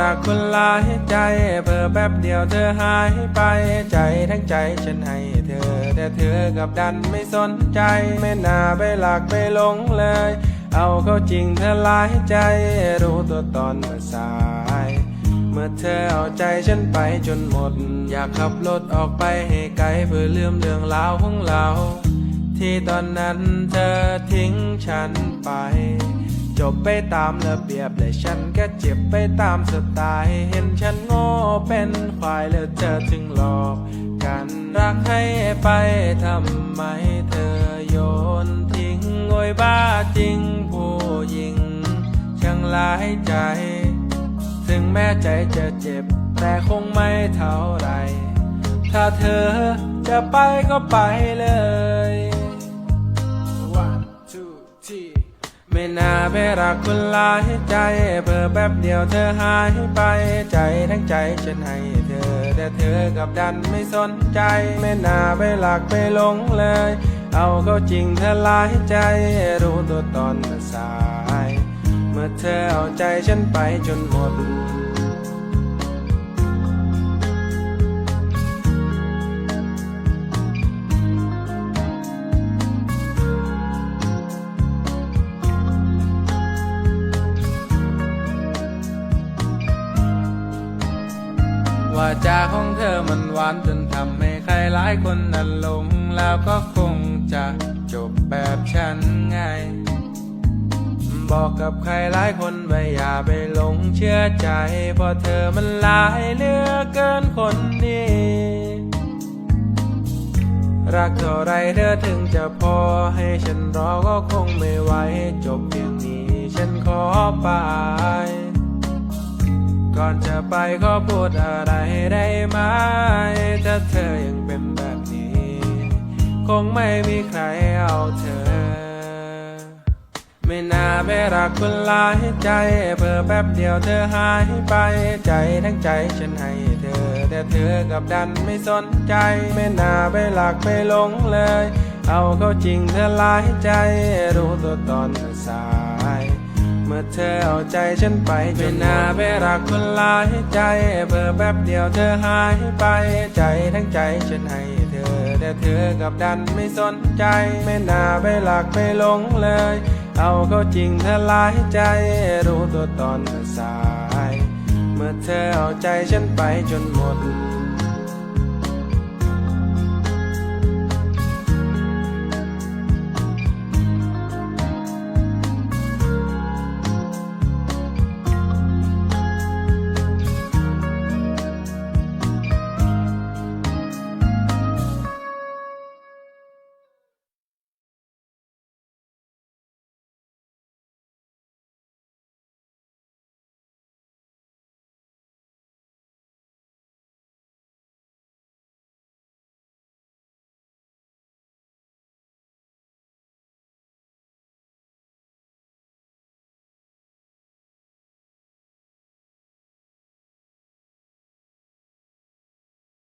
รักคนหลายใจเพิ่อแป๊บเดียวเธอหายไปใจทั้งใจฉันให้เธอ แต่เธอกับดันไม่สนใจ ไม่น่าไปหลักไปหลงเลย เอาเข้าจริงเธอหลายใจรู้ตัวตอนเมื่อสาย เมื่อเธอเอาใจฉันไปจนหมด อยากขับรถออกไปให้ไกลเพื่อลืมเรื่องราวของเรา ที่ตอนนั้นเธอทิ้งฉันไป จบไปตามระเบียบและฉันก็เจ็บไปตามสไตล์เห็นฉันโง่เป็นควายแล้วเธอถึงหลอกกันรักให้ไปทำไมเธอโยนทิ้งโอยบ้าจริงผู้หญิงช่างหลายใจ ถึงแม้ใจจะเจ็บแต่คงไม่เท่าไร ถ้าเธอจะไปก็ไปเลย น่าไปรักคุณลายใจเพิ่อแป๊บเดียวเธอหายไปใจทั้งใจฉันให้เธอ แต่เธอกับดันไม่สนใจ ไม่น่าไปหลักไปหลงเลย เอาเข้าจริงเธอลายใจ รู้ตัวตอนมาสาย เมื่อเธอเอาใจฉันไปจนหมด ว่าจาของเธอมันหวานจนทำให้ใครหลายคนนั้นหลง แล้วก็คงจะจบแบบฉันไง บอกกับใครหลายคนว่าอย่าไปหลงเชื่อใจ เพราะเธอมันหลายเหลือเกินคนดีรักเท่าไรเธอถึงจะพอให้ฉันรอก็คงไม่ไหวจบเพียงนี้ ฉันขอไป ก่อนจะไปขอพูดอะไรได้ไหมถ้าเธอยังเป็นแบบนี้ คงไม่มีใครเอาเธอ ไม่น่าไปรักคนหลายใจเพิ่อแป๊บเดียวเธอหายไปใจทั้งใจฉันให้เธอ แต่เธอกับดันไม่สนใจ ไม่น่าไปหลักไปหลงเลย เอาเข้าจริงเธอหลายใจรู้ตัวตอนเมื่อสาย เมื่อเธอเอาใจฉันไปไม่น่าไปรักคนหลายใจเพิ่อแป๊บเดียวเธอหายไปใจทั้งใจฉันให้เธอ แต่เธอกับดันไม่สนใจ ไม่น่าไปหลักไปหลงเลย เอาเข้าจริงเธอหลายใจ รู้ตัวตอนมาสาย เมื่อเธอเอาใจฉันไปจนหมด